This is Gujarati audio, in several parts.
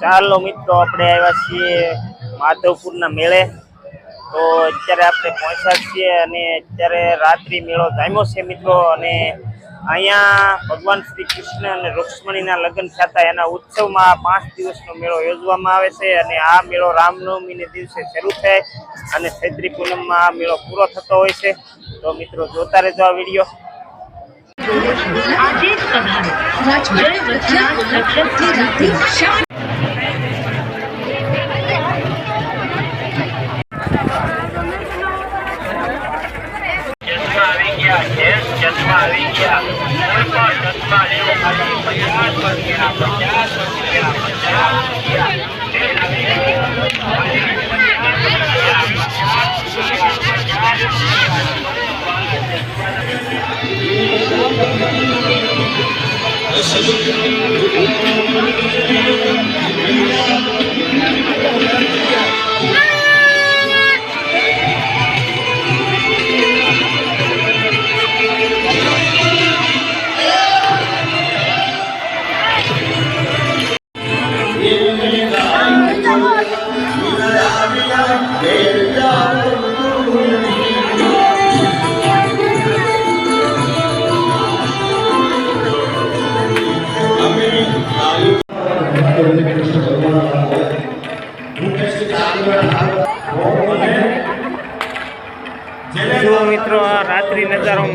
ચાલો મિત્રો, આપણે આવ્યા છીએ માધવપુરના મેળે. તો અત્યારે આપણે પહોંચ્યા છીએ અને અત્યારે રાત્રિ મેળો જામ્યો છે મિત્રો અને અહીંયા ભગવાન શ્રી કૃષ્ણ અને રૂક્ષ્મણીના લગ્ન થતા એના ઉત્સવમાં પાંચ દિવસનો મેળો યોજવામાં આવે છે અને આ મેળો રામનવમીને દિવસે શરૂ થાય અને ચૈત્રી પૂનમમાં આ મેળો પૂરો થતો હોય છે. તો મિત્રો જોતા રહેજો આ વીડિયો. આજે સભા જો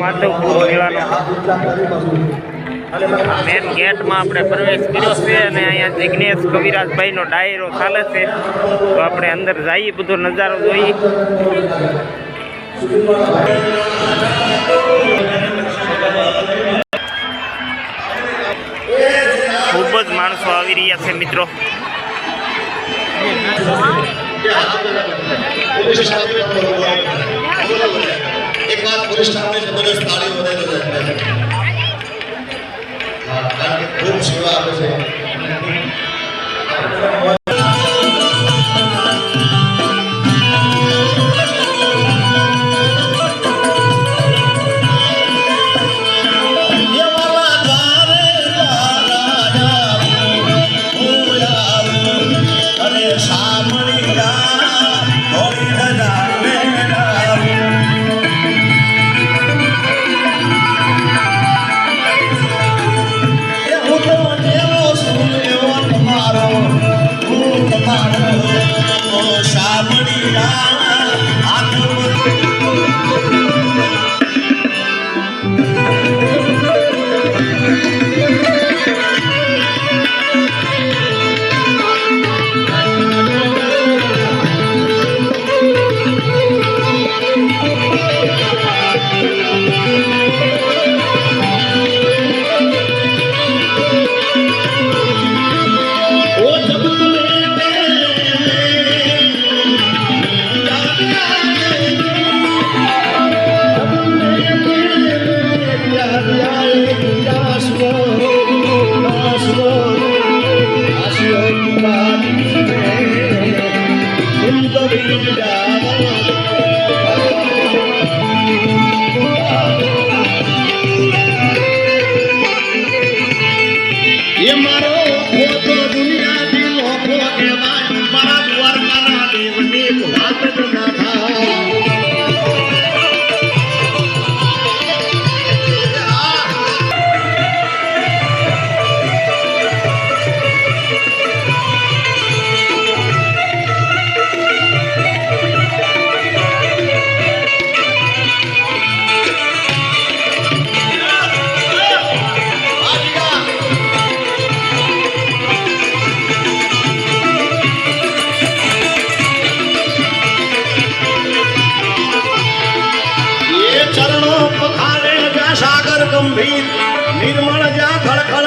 માધવપુર મેળાનો મેન ગેટમાં આપણે પ્રવેશ કર્યો છે અને અહીંયા જિગ્નેશ કવિરાજભાઈનો ડાયરો ચાલે છે. તો આપણે અંદર જઈએ, બધો નજારો જોઈએ. ખૂબ જ માણસો આવી રહ્યા છે મિત્રો. એક વાર પોલીસ સ્ટાફને જબરદસ્ત તાળીઓ બધાઈ દો કારણ કે ખૂબ સેવા આપે છે. Obrigado. મારો કહેવાય. મારા દેવની વાત ના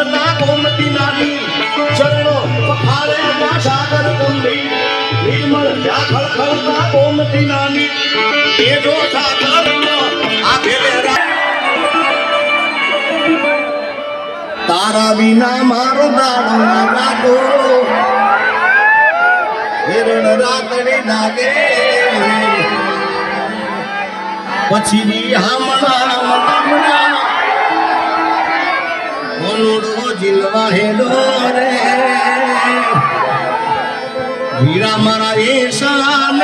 ખળખળતા ગોમતી નાની ચરણો પખારે જ્યાં સાગર ગંભીર નિર્મળ તારા વિના મારો દાડો ના પછીની હામણા મનામણા ઓલુડો જીલવા હેલો રે. હીરા મારા નામ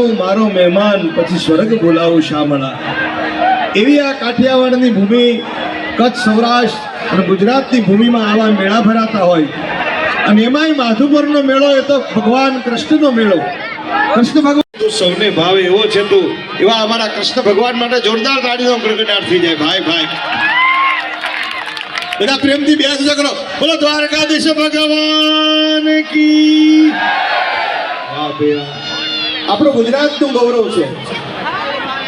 આ મારો મહેમાન, પછી સ્વર્ગ બોલાવું શામળા. એવી આ કાઠિયાવાડની ભૂમિ કચ્છ સૌરાષ્ટ્ર અને ગુજરાતની ભૂમિમાં આવા મેળા ભરાતા હોય અને એમાંય માધુપુરનો મેળો એ તો ભગવાન કૃષ્ણનો મેળો. કૃષ્ણ ભગવાન તું સૌને ભાવે એવો છે તું એવા અમારા કૃષ્ણ ભગવાન માટે જોરદાર તાળીનો પ્રગટાર થઈ જાય. ભાઈ ભાઈ. બધા પ્રેમથી બેસ કરો. બોલો દ્વારકાધીશ ભગવાન કી આપણો આપણું ગુજરાતનું ગૌરવ છે.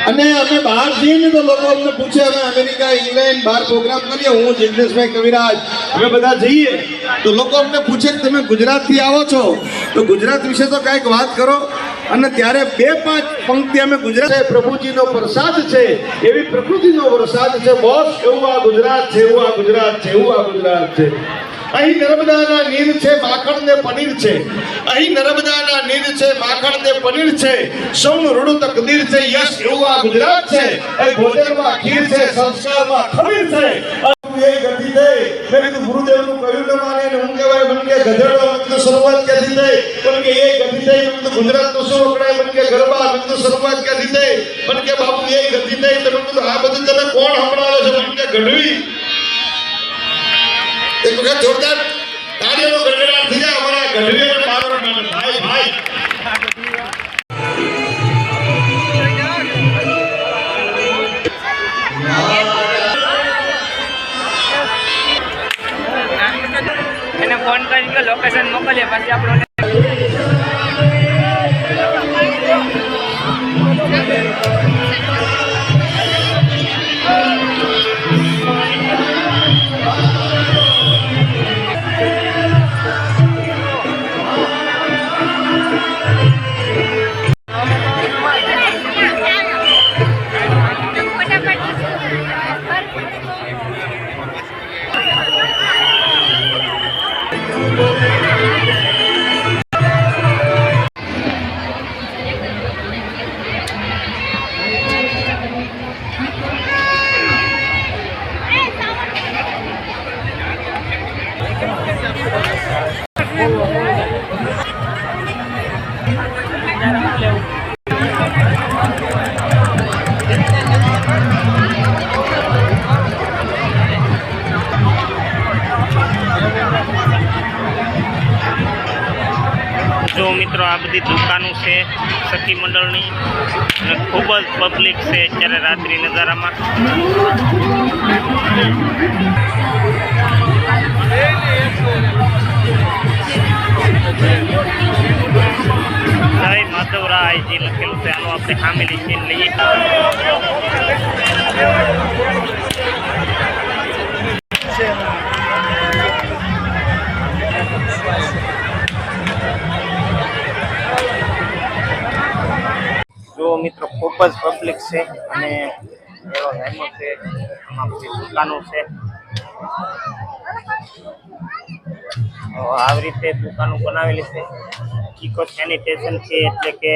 અને અમે બહાર જઈને તો લોકો અમને પૂછે, અમે અમેરિકા, ઇંગ્લેન્ડ બહાર પ્રોગ્રામ કરીએ, હું, જિગ્નેશભાઈ કવિરાજ. અમે બધા જઈએ. તો લોકો અમને પૂછે કે, તમે ગુજરાતથી આવો છો? તો ગુજરાત વિશે તો કાંઈક વાત કરો. અને ત્યારે બે, પાંચ પંક્તિ અમે ગુજરાત પ્રભુજીનો પ્રસાદ છે, એવી પ્રકૃતિનો વરસાદ છે, બોસ એવું આ ગુજરાત છે, એવું આ ગુજરાત છે, એવું આ ગુજરાત છે. અહીં નર્મદાના નીર છે માખણ ને પનીર છે. અહીં નર્મદાના નીર છે માખણ ને પનીર છે. સૌનું રૂડું તકદીર છે યસ એવું આ ગુજરાત છે. અહીં ભોજનમાં ખીર છે, સંસ્કારમાં ખમીર છે. માને મન કે ગધેડો શરૂઆત ક્યાંથી થઈ? પણ એ ગતિ થઈ ગુજરાતનું શું વખણાય, મન ગરબા શરૂઆત ક્યાંથી થઈ? પણ કે બાપુ, એ ગતિ થઈ, તો આ બધું તને કોણ સંભળાવે છે? મન ગઢવી. જોરદાર તાળીઓનો ગડગડાટ થઈ જાય અમારા ગઢવીઓને મારવા માટે. ભાઈ ભાઈ. ફોન કરી લોકેશન મોકલીએ, પછી આપણો બધી દુકાનો છે, સખી મંડળની. ખૂબ જ પબ્લિક છે અત્યારે રાત્રિ નજારામાં. જય માધવરાયજી લખેલું છે. આનો આપણે ફામેલી સીન લઈએ. મિત્રો, ખૂબ જ પબ્લિક છે અને એવો હેમો છે દુકાનો છે. આવી રીતે દુકાનો બનાવેલી છે. ઇકો સેનિટેશન છે, એટલે કે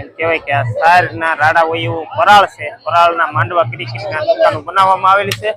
એમ કહેવાય કે આ સારના રાડા હોય એવું પરાળ છે. પરાળના માંડવા કરી કરીને દુકાનો બનાવવામાં આવેલી છે.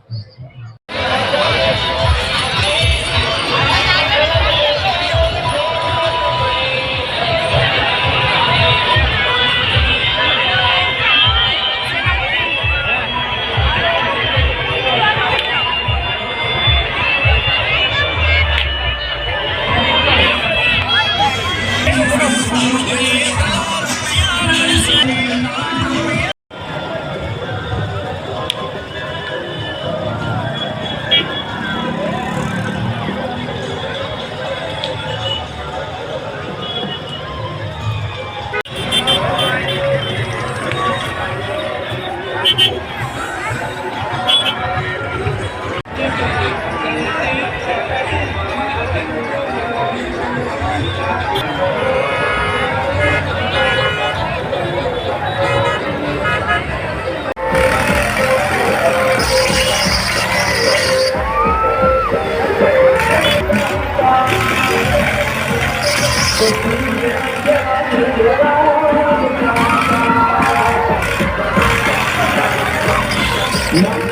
જો